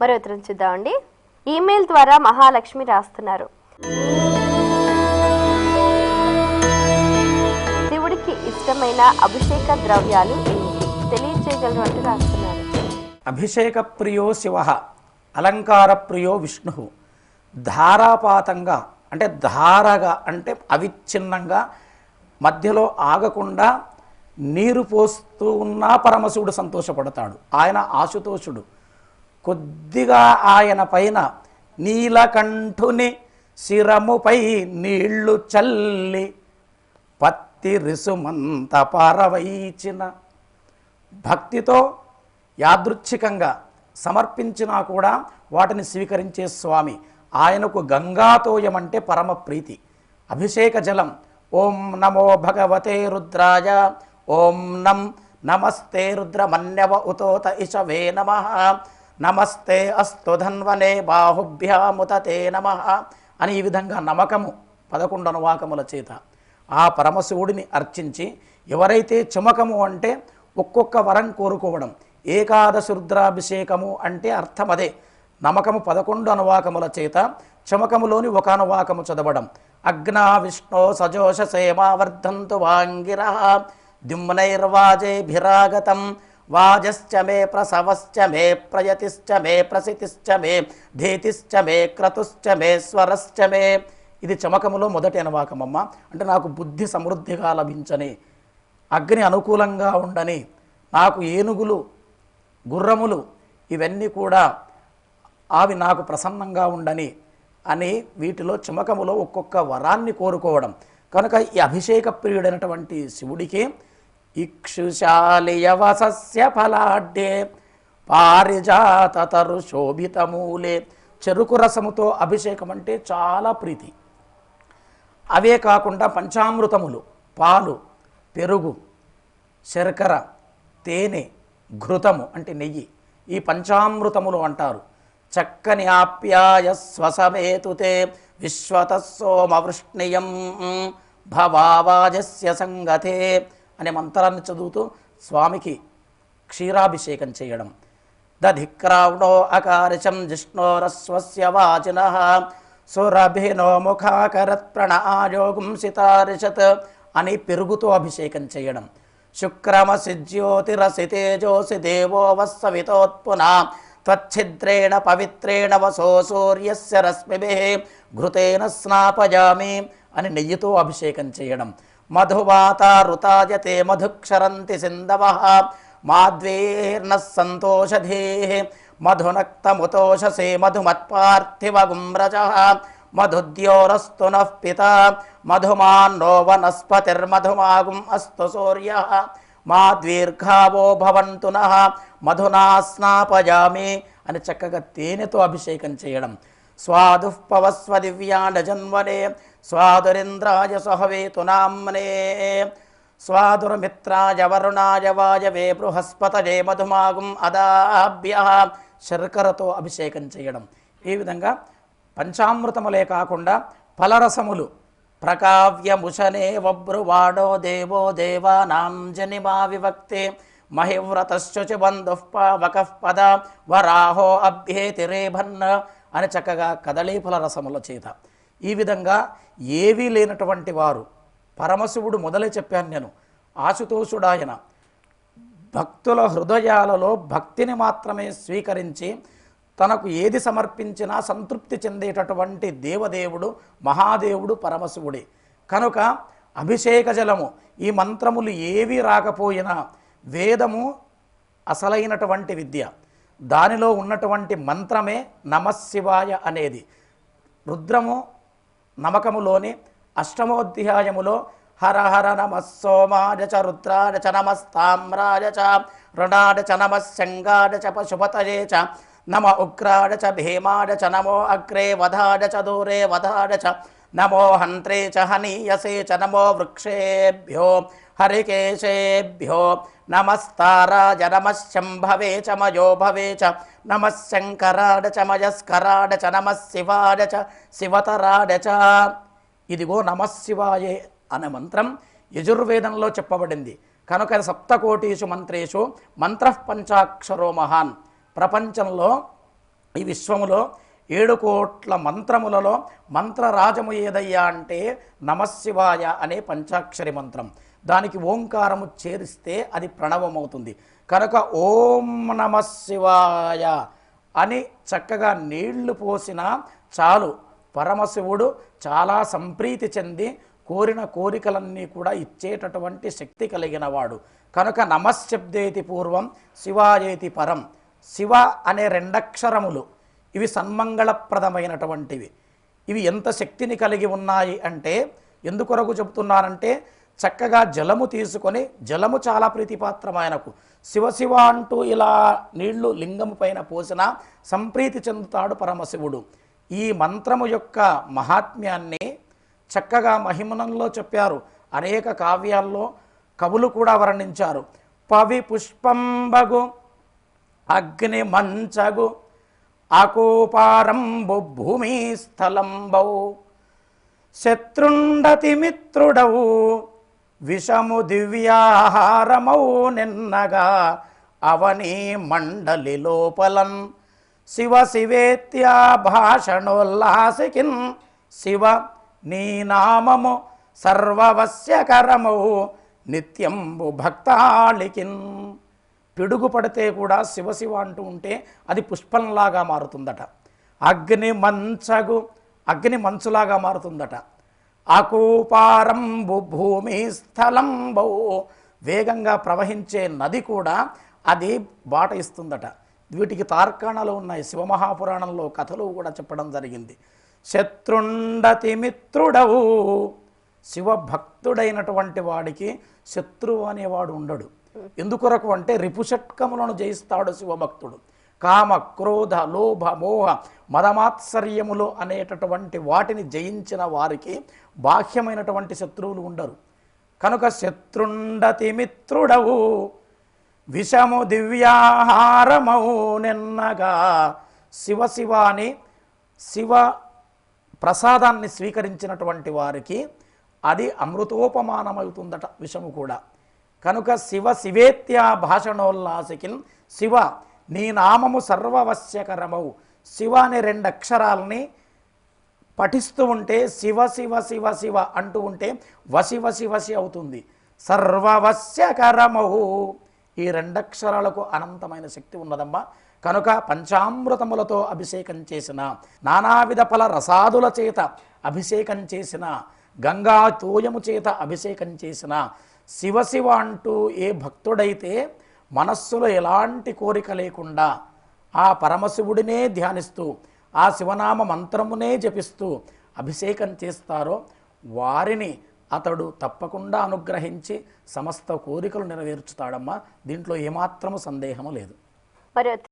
మరో ఉత్తరం చూద్దామండి ఈమెయిల్ ద్వారా మహాలక్ష్మి రాస్తున్నారు. శివుడికి ఇష్టమైన అభిషేక ద్రవ్యాలు ఏమిటి తెలియచేయగలరు అంటూ రాస్తున్నారు. అభిషేక ప్రియో శివ అలంకార ప్రియో విష్ణు. ధారాపాతంగా అంటే ధారగా అంటే అవిచ్ఛిన్నంగా మధ్యలో ఆగకుండా నీరు పోస్తూ ఉన్నా పరమశివుడు సంతోషపడతాడు. ఆయన ఆశుతోషుడు. కొద్దిగా ఆయన పైన నీలకంఠుని శిరముపై నీళ్ళు చల్లి పత్తి రిసుమంత పారవైచిన భక్తితో యాదృచ్ఛికంగా సమర్పించినా కూడా వాటిని స్వీకరించే స్వామి. ఆయనకు గంగాతోయం అంటే పరమ ప్రీతి. అభిషేక జలం. ఓం నమో భగవతే రుద్రాయ. ఓం నం. నమస్తే రుద్రమన్యవ ఉతోత ఇషవే నమ. నమస్తే అస్తు ధన్వనే బాహుభ్యాముతతే నమ అని ఈ విధంగా నమకము పదకొండు అనువాకముల చేత ఆ పరమశివుడిని అర్చించి ఎవరైతే చమకము అంటే ఒక్కొక్క వరం కోరుకోవడం ఏకాదశ రుద్రాభిషేకము అంటే అర్థం అదే. నమకము పదకొండు అనువాకముల చేత చమకములోని ఒక అనువాకము చదవడం. అగ్నా విష్ణో సజోష సేమావర్ధంతు వాంగిర దిమ్నైర్వాజేభిరాగతం వాజశ్చ మే ప్రసవశ్చ మే ప్రయతిశ్చ మే ప్రసితిశ్చ మే ధీతిశ్చ మే క్రతుశ్చ మే స్వరశ్చ మే. ఇది చమకములో మొదటి అనువాకమమ్మ. అంటే నాకు బుద్ధి సమృద్ధిగా లభించని అగ్ని అనుకూలంగా ఉండని నాకు ఏనుగులు గుర్రములు ఇవన్నీ కూడా అవి నాకు ప్రసన్నంగా ఉండని అని వీటిలో చమకములో ఒక్కొక్క వరాన్ని కోరుకోవడం. కనుక ఈ అభిషేక ప్రియుడైనటువంటి శివుడికి ఇక్షుశాలియవసస్య ఫలాడ్డే పారిజాతతరు శోభితమూలే చెరుకు రసముతో అభిషేకం అంటే చాలా ప్రీతి. అవే కాకుండా పంచామృతములు పాలు పెరుగు శర్కర తేనె ఘృతము అంటే నెయ్యి ఈ పంచామృతములు అంటారు. చక్కని ఆప్యాయ స్వసమేతుతే విశ్వత సోమవృష్ణియం భవావాజస్య సంగతే. అనే మంత్రాన్ని చదువుతూ స్వామికి క్షీరాభిషేకం చేయడం. దధిక్రావణో అకారిశం జిష్ణోరస్వస్య వాచిన. సురభినో ముఖాకరత్ ప్రణాయోగం సితారిషత్ అని పెరుగుతో అభిషేకం చేయడం. శుక్రమసి జ్యోతిరసి తేజోసి దేవో వత్సవితోత్పునా త్వచ్ఛిద్రేణ పవిత్రేణ వసో సూర్యస్య రశ్మిభి. ఘృతేన స్నాపయామి అని నెయ్యితో అభిషేకం చేయడం. మధువాతారుతాయతే మధుక్షరంతి సింధవ మాద్వేర్న సంతోషధే మధునక్తముతోషసే మధుమత్పార్థివగుమ్రజ మధుద్యోరస్తు నః పిత మధుమాన్నో వనస్పతిర్మధుమాగుం అస్తు సూర్య మా దీర్ఘావో భవంతు నః మధునా స్నాపయామి అని చక్కగా తేనెతో అభిషేకం చేయడం. స్వాదుఃపవస్వ దివ్యాన జన్మనే స్వాదురింద్రాయ సహవేతు నామ్నే. స్వాదురమిత్రాయ వరుణాయ వాయవే మధుమాగుం అదాభ్య. శర్కరతో అభిషేకం చేయడం. ఈ విధంగా పంచామృతములే కాకుండా ఫలరసములు ప్రకావ్యముశనే వబ్రువాడో దేవో దేవానాంజనిమా వివక్తే. మహివ్రతశ్చుచి బంధుః పావకః పద వరాహో అభ్యేతిరేభన్న అని చక్కగా కదళీఫల రసముల చేత ఈ విధంగా ఏవీ లేనటువంటి వారు పరమశివుడు మొదలే చెప్పాను నేను. ఆశుతోషుడాయన భక్తుల హృదయాలలో భక్తిని మాత్రమే స్వీకరించి తనకు ఏది సమర్పించినా సంతృప్తి చెందేటటువంటి దేవదేవుడు మహాదేవుడు పరమశివుడే. కనుక అభిషేక జలము ఈ మంత్రములు ఏవి రాకపోయినా వేదము అసలైనటువంటి విద్య. దానిలో ఉన్నటువంటి మంత్రమే నమశివాయ అనేది. రుద్రము నమకములోని అష్టమోధ్యాయములో హర హర నమ సోమాయ చ రుద్రాయ చ నమస్తామ్రాయ చ రుణాయ చ నమ శంగాయ చ పశుపతయే చ నమ ఉగ్రాయ చ భీమాయ చ నమో అగ్రే వధాయ చ దూరే వధాయ చ నమో హంత్రే చ హనీయసే చ నమో వృక్షేభ్యో హరికేశేభ్యో నమస్తారాజ నమశంభవే చ మయో భవే చ నమశంకరాడ చ మయస్కరాడ చ నమ శివాడ చ శివతరాడ చ. ఇదిగో నమశివాయే అనే మంత్రం యజుర్వేదంలో చెప్పబడింది. కనుక సప్తకోటీషు మంత్రేషు మంత్ర పంచాక్షరో మహాన్. ప్రపంచంలో ఈ విశ్వములో ఏడు కోట్ల మంత్రములలో మంత్రరాజము ఏదయ్యా అంటే నమశివాయ అనే పంచాక్షరి మంత్రం. దానికి ఓంకారము చేరిస్తే అది ప్రణవమవుతుంది. కనుక ఓం నమశివాయ అని చక్కగా నీళ్ళు పోసినా చాలు. పరమశివుడు చాలా సంప్రీతి చెంది కోరిన కోరికలన్నీ కూడా ఇచ్చేటటువంటి శక్తి కలిగిన వాడు కనుక నమశబ్దేతి పూర్వం శివాయేతి పరం. శివ అనే రెండక్షరములు ఇవి సన్మంగళప్రదమైనటువంటివి. ఇవి ఎంత శక్తిని కలిగి ఉన్నాయి అంటే ఎందుకొరకు చెబుతున్నానంటే చక్కగా జలము తీసుకొని జలము చాలా ప్రీతిపాత్రమైనకు శివ శివ అంటూ ఇలా నీళ్ళు లింగము పైన పోసిన సంప్రీతి చెందుతాడు పరమశివుడు. ఈ మంత్రము యొక్క మహాత్మ్యాన్ని చక్కగా మహిమనంలో చెప్పారు. అనేక కావ్యాల్లో కవులు కూడా వర్ణించారు. పవి పుష్పంబగు అగ్ని మంచగు అకోపారంబు భూమి స్థలంబౌ శత్రుండతి మిత్రుడవు విషము దివ్యాహారమౌ నిన్నగా. అవని మండలి లోపలన్. శివ శివేత్యా భాషణోల్లాసికిన్ శివ నీ నామము సర్వవశ్యకరమౌ. నిత్యంబు భక్తాళికిన్. పిడుగు పడితే కూడా శివ శివ అంటూ ఉంటే అది పుష్పంలాగా మారుతుందట. అగ్ని మంచగు అగ్ని మంచులాగా మారుతుందట. అకూపారంబు భూమి స్థలంబౌ వేగంగా ప్రవహించే నది కూడా అది బాట ఇస్తుందట. వీటికి తార్కాణాలు ఉన్నాయి. శివమహాపురాణంలో కథలు కూడా చెప్పడం జరిగింది. శత్రుండతి మిత్రుడవు శివభక్తుడైనటువంటి వాడికి శత్రువు అనేవాడు ఉండడు. ఎందుకొరకు అంటే రిపుషట్కములను జయిస్తాడు శివభక్తుడు. కామ క్రోధ లోభ మోహ మదమాత్సర్యములు అనేటటువంటి వాటిని జయించిన వారికి బాహ్యమైనటువంటి శత్రువులు ఉండరు. కనుక శత్రుండతి మిత్రుడవు విషము దివ్యాహారమవు నిన్నగా శివ శివ అని శివ ప్రసాదాన్ని స్వీకరించినటువంటి వారికి అది అమృతోపమానమవుతుందట విషము కూడా. కనుక శివ శివేత్యా భాషణోల్లాసికిన్ శివ నీ నామము సర్వవశ్యకరమవు. శివ అనే రెండు అక్షరాలని పఠిస్తూ ఉంటే శివ శివ శివ శివ అంటూ ఉంటే వసి వసి వసి అవుతుంది. సర్వవశ్యకరమవు. ఈ రెండక్షరాలకు అనంతమైన శక్తి ఉన్నదమ్మా. కనుక పంచామృతములతో అభిషేకం చేసిన నానావిధ ఫల రసాదుల చేత అభిషేకం చేసిన గంగా తోయము చేత అభిషేకం చేసిన శివ శివ అంటూ ఏ భక్తుడైతే మనస్సులో ఎలాంటి కోరిక లేకుండా ఆ పరమశివుడినే ధ్యానిస్తూ ఆ శివనామ మంత్రమునే జపిస్తూ అభిషేకం చేస్తారో వారిని అతడు తప్పకుండా అనుగ్రహించి సమస్త కోరికలు నెరవేర్చుతాడమ్మా. దీంట్లో ఏమాత్రము సందేహము లేదు. మరి